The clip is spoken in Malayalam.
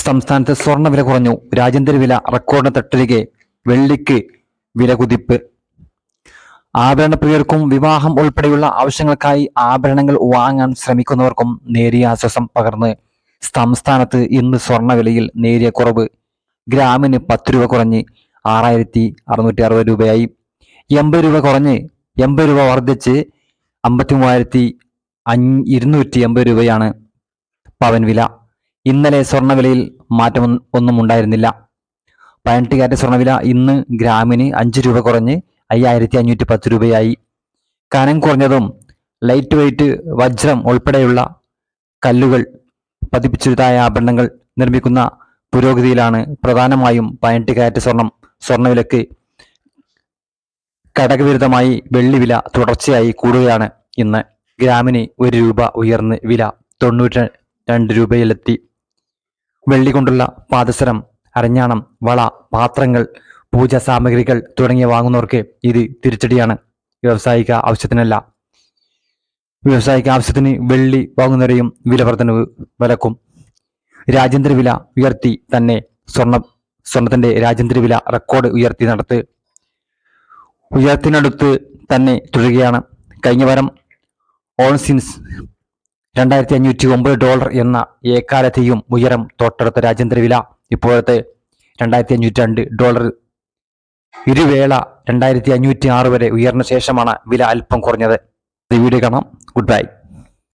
സംസ്ഥാനത്ത് സ്വർണ വില കുറഞ്ഞു. രാജ്യാന്തര വില റെക്കോർഡിന് തട്ടിരിക്കെ. വെള്ളിക്ക് വില കുതിപ്പ്. ആഭരണ പ്രിയർക്കും വിവാഹം ഉൾപ്പെടെയുള്ള ആവശ്യങ്ങൾക്കായി ആഭരണങ്ങൾ വാങ്ങാൻ ശ്രമിക്കുന്നവർക്കും നേരിയ ആശ്വാസം പകർന്ന് സംസ്ഥാനത്ത് ഇന്ന് സ്വർണ വിലയിൽ നേരിയ കുറവ്. ഗ്രാമിന് പത്ത് രൂപ കുറഞ്ഞ് ആറായിരത്തി അറുന്നൂറ്റി അറുപത് രൂപയായി. എൺപത് രൂപ കുറഞ്ഞ് എൺപത് രൂപ വർദ്ധിച്ച് അമ്പത്തി മൂവായിരത്തി അഞ്ഞ് ഇരുന്നൂറ്റി എൺപത് രൂപയാണ് പവൻ വില. ഇന്നലെ സ്വർണവിലയിൽ മാറ്റം ഒന്നും ഉണ്ടായിരുന്നില്ല. പതിനെട്ട് കാറ്റ് സ്വർണവില ഇന്ന് ഗ്രാമിന് അഞ്ച് രൂപ കുറഞ്ഞ് അയ്യായിരത്തി അഞ്ഞൂറ്റി പത്ത് രൂപയായി. കനം കുറഞ്ഞതും ലൈറ്റ് വെയിറ്റ് വജ്രം ഉൾപ്പെടെയുള്ള കല്ലുകൾ പതിപ്പിച്ചതായ ആഭരണങ്ങൾ നിർമ്മിക്കുന്ന പുരോഗതിയിലാണ് പ്രധാനമായും പതിനെട്ട് കാറ്റ് സ്വർണം സ്വർണവിലക്ക് ഘടകവിരുദ്ധമായി വെള്ളിവില തുടർച്ചയായി കൂടുകയാണ്. ഇന്ന് ഗ്രാമിന് ഒരു രൂപ ഉയർന്ന് വില തൊണ്ണൂറ്റി രണ്ട് രൂപയിലെത്തി. വെള്ളി കൊണ്ടുള്ള പാദസരം അരഞ്ഞാണം വള പാത്രങ്ങൾ പൂജാ സാമഗ്രികൾ തുടങ്ങിയ വാങ്ങുന്നവർക്ക് ഇത് തിരിച്ചടിയാണ്. വ്യാവസായിക ആവശ്യത്തിനല്ല. വ്യാവസായിക ആവശ്യത്തിന് വെള്ളി വാങ്ങുന്നവരെയും വില വർധനവ് വിലക്കും. രാജ്യാന്തര വില ഉയർത്തി തന്നെ സ്വർണ സ്വർണത്തിന്റെ രാജ്യാന്തര വില റെക്കോർഡ് ഉയർത്തി നടത്ത് ഉയർത്തിനടുത്ത് തന്നെ തുടരുകയാണ്. കഴിഞ്ഞ വാരം ഓൺസിൻസ് രണ്ടായിരത്തി അഞ്ഞൂറ്റി ഒമ്പത് ഡോളർ എന്ന ഏക്കാലത്തെയും ഉയരം തൊട്ടടുത്ത രാജ്യാന്തര വില. ഇപ്പോഴത്തെ രണ്ടായിരത്തി അഞ്ഞൂറ്റി രണ്ട് ഡോളർ ഇരുവേള രണ്ടായിരത്തി അഞ്ഞൂറ്റി ആറ് വരെ ഉയർന്ന ശേഷമാണ് വില അല്പം കുറഞ്ഞത്. വീഡിയോ കാണാം. Good bye